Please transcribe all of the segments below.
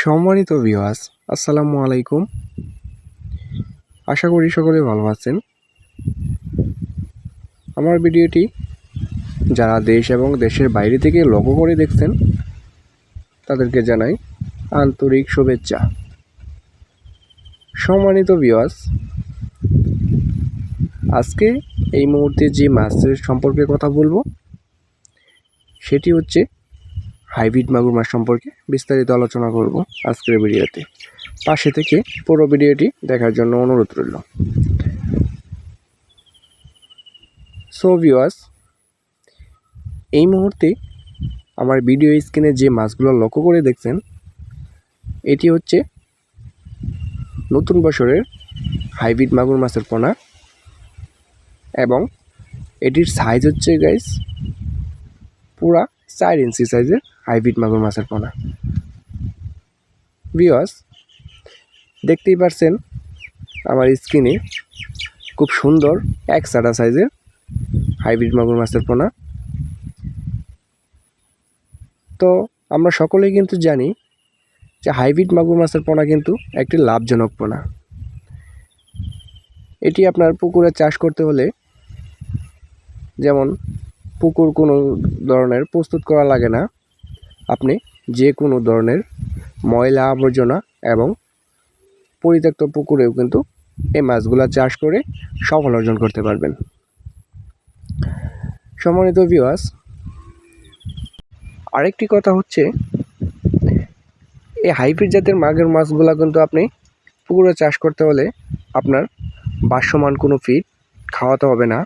সম্মানিত ভিওয়াস আসসালামু আলাইকুম। আশা করি সকলে ভালো আছেন। আমার ভিডিওটি যারা দেশ এবং দেশের বাইরে থেকে লক্ষ্য করে দেখছেন, তাদেরকে জানাই আন্তরিক শুভেচ্ছা। সম্মানিত ভিওয়াস আজকে এই মুহূর্তে যে মাছের সম্পর্কে কথা বলব, সেটি হচ্ছে হাইব্রিড মাগুর মাছ সম্পর্কে বিস্তারিত আলোচনা করব আজকের ভিডিওতে। পাশে থেকে পুরো ভিডিওটি দেখার জন্য অনুরোধ রইল। সো ভিওয়াস এই মুহূর্তে আমার ভিডিও স্ক্রিনে যে মাছগুলো লক্ষ্য করে দেখছেন, এটি হচ্ছে নতুন বছরের হাইব্রিড মাগুর মাছের পোনা এবং এটির সাইজ হচ্ছে গাইস পুরা চার ইঞ্চি সাইজের হাইব্রিড মাগুর মাছের পোনা। বিয়স দেখতেই পারছেন আমার স্ক্রিনে খুব সুন্দর এক সাটা সাইজের হাইব্রিড মাগুর মাছের পোনা। তো আমরা সকলেই কিন্তু জানি যে হাইব্রিড মাগুর মাছের পোনা কিন্তু একটি লাভজনক পোনা। এটি আপনার পুকুরে চাষ করতে হলে যেমন পুকুর কোনো ধরনের প্রস্তুত করা লাগে না। আপনি যে কোনো ধরনের ময়লা আবর্জনা এবং পরিত্যক্ত পুকুরেও কিন্তু এই মাছগুলা চাষ করে সফল অর্জন করতে পারবেন। সম্মানিত ভিওয়াস আরেকটি কথা হচ্ছে, এই হাইব্রিড জাতের মাগের মাছগুলা কিন্তু আপনি পুকুরে চাষ করতে হলে আপনার বাসমান কোনো ফিড খাওয়াতে হবে না।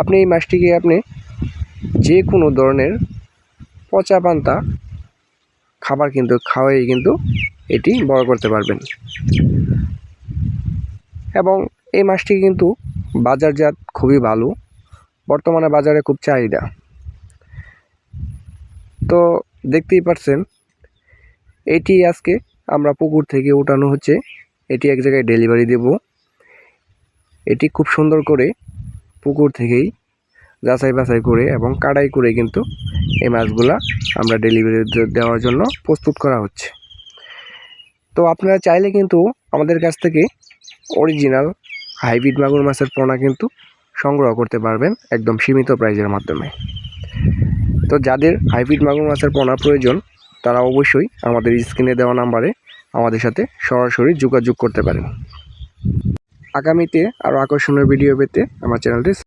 আপনি এই মাছটিকে আপনি যে কোনো ধরনের পচা পান্তা খাবার কিন্তু খাওয়াই কিন্তু এটি বড় করতে পারবেন। এবং এই মাছটি কিন্তু বাজারজাত খুবই ভালো, বর্তমানে বাজারে খুব চাহিদা। তো দেখতেই পাচ্ছেন, এটি আজকে আমরা পুকুর থেকে উঠানো হচ্ছে, এটি এক জায়গায় ডেলিভারি দেব। এটি খুব সুন্দর করে পুকুর থেকেই যাচাই বাছাই করে এবং কাটাই করে কিন্তু এই মাছগুলা আমরা ডেলিভারি দেওয়ার জন্য প্রস্তুত করা হচ্ছে। তো আপনারা চাইলে কিন্তু আমাদের কাছ থেকে অরিজিনাল হাইব্রিড মাগুর মাছের পোনা কিন্তু সংগ্রহ করতে পারবেন একদম সীমিত প্রাইজের মাধ্যমে। তো যাদের হাইব্রিড মাগুর মাছের পোনা প্রয়োজন, তারা অবশ্যই আমাদের স্ক্রিনে দেওয়া নাম্বারে আমাদের সাথে সরাসরি যোগাযোগ করতে পারেন। আগামীতে আরও আকর্ষণীয় ভিডিও পেতে আমার চ্যানেলটি